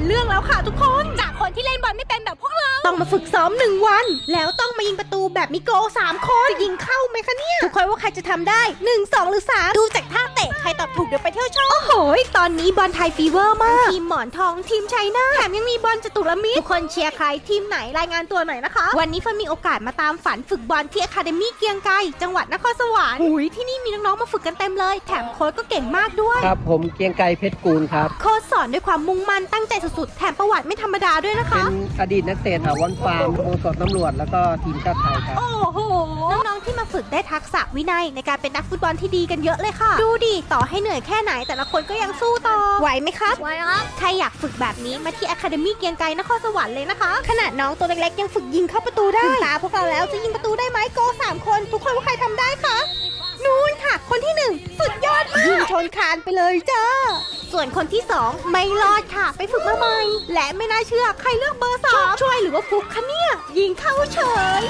เป็นเรื่องแล้วค่ะทุกคน จากคนที่เล่นบอลไม่เป็นแบบพวกเรา ต้องมาฝึกซ้อมหนึ่งวัน แล้วต้องมายิงประตูแบบมิโกสามคน จะยิงเข้าไหมคะเนี่ย ทุกคนว่าใครจะทำได้1 2หรือ3ดูจากท่า ถูกเดี๋ยวไปเที่ยวชมโอ้โห ตอนนี้บอลไทยฟีเวอร์มาก ทีมหมอนทองทีมชัยนาทแถมยังมีบอลจตุรมิตรทุกคนเชียร์ใครทีมไหนรายงานตัวหน่อยนะคะ วันนี้ฟันมีโอกาสมาตามฝันฝึกบอลที่อะคาเดมี่เกรียงไกรจังหวัดนครสวรรค์หุยที่นี่มีน้องๆมาฝึกกันเต็มเลย แถมโค้ชก็เก่งมากด้วย ครับ ผมเกรียงไกรเพชรกูลครับ โค้ชสอนด้วยความมุ่งมั่นตั้งใจสุดๆแถมประวัติไม่ธรรมดาด้วยนะคะ เป็นอดีตนักเตะถาวรฟาร์มสโมสรตำรวจ แล้วก็ทีมชาติไทยครับ โอ้โห น้องๆที่มาฝึกได้ทักษะวินัยในการเป็นนักฟุตบอลที่ดีกันเยอะเลยค่ะ ดูดิ ต่อให้เหนื่อยแค่ไหนแต่ละคนก็ยังสู้ต่อ ไหวไหมครับ ไว้ครับ ใครอยากฝึกแบบนี้มาที่ Academy เกรียงไกรนครสวรรค์เลยนะคะ ขนาดน้องตัวเล็กๆยังฝึกยิงเข้าประตูได้ถึงตาพวกเราแล้วจะยิงประตูได้ไหมโกสามคน ทุกคนว่าใครทำได้คะ นู่นค่ะ คนที่หนึ่งสุดยอดมากยิงชนคานไปเลยจ้า ส่วนคนที่สองไม่รอดค่ะ ไปฝึกมาใหม่ และไม่น่าเชื่อใครเลือกเบอร์สามช่วยหรือว่าฟุกคะเนี่ยยิงเข้าเฉย